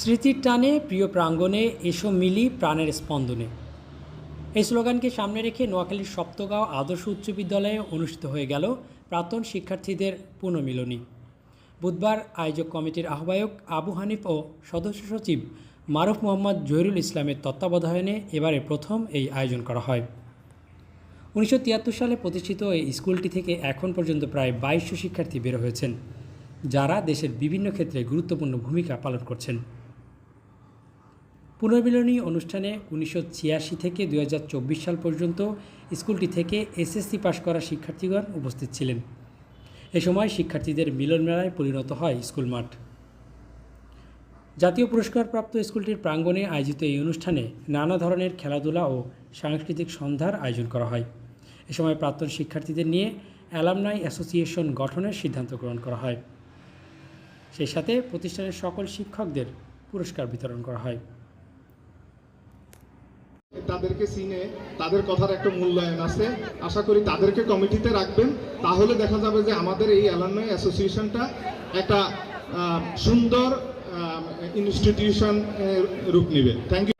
স্মৃতির টানে প্রিয় প্রাঙ্গণে এসো মিলি প্রাণের স্পন্দনে। এই স্লোগানকে সামনে রেখে নোয়াখালীর সপ্তগাঁও আদর্শ উচ্চ বিদ্যালয়ে অনুষ্ঠিত হয়ে গেল প্রাক্তন শিক্ষার্থীদের পুনর্মিলনী। বুধবার আয়োজক কমিটির আহ্বায়ক আবু হানিফ ও সদস্য সচিব মারুফ মোহাম্মদ জহিরুল ইসলামের তত্ত্বাবধানে এবারে প্রথম এই আয়োজন করা হয়। উনিশশো তিয়াত্তর সালে প্রতিষ্ঠিত এই স্কুলটি থেকে এখন পর্যন্ত প্রায় বাইশশো শিক্ষার্থী বের হয়েছেন, যারা দেশের বিভিন্ন ক্ষেত্রে গুরুত্বপূর্ণ ভূমিকা পালন করছেন। পুনর্মিলনী অনুষ্ঠানে উনিশশো ছিয়াশি থেকে দু হাজার চব্বিশ সাল পর্যন্ত স্কুলটি থেকে এসএসসি পাশ করা শিক্ষার্থীগণ উপস্থিত ছিলেন। এ সময় শিক্ষার্থীদের মিলন মেলায় পরিণত হয় স্কুল মাঠ। জাতীয় পুরস্কারপ্রাপ্ত স্কুলটির প্রাঙ্গণে আয়োজিত এই অনুষ্ঠানে নানা ধরনের খেলাধুলা ও সাংস্কৃতিক সন্ধ্যার আয়োজন করা হয়। এ সময় প্রাক্তন শিক্ষার্থীদের নিয়ে অ্যালামনাই অ্যাসোসিয়েশন গঠনের সিদ্ধান্ত গ্রহণ করা হয়। সেই সাথে প্রতিষ্ঠানের সকল শিক্ষকদের পুরস্কার বিতরণ করা হয়। তাদেরকে চিনে, তাদের কথার একটা মূল্যায়ন আছে। আশা করি তাদেরকে কমিটিতে রাখবেন। তাহলে দেখা যাবে যে আমাদের এই অ্যালানয় অ্যাসোসিয়েশনটা একটা সুন্দর ইনস্টিটিউশন রূপ নেবে। Thank you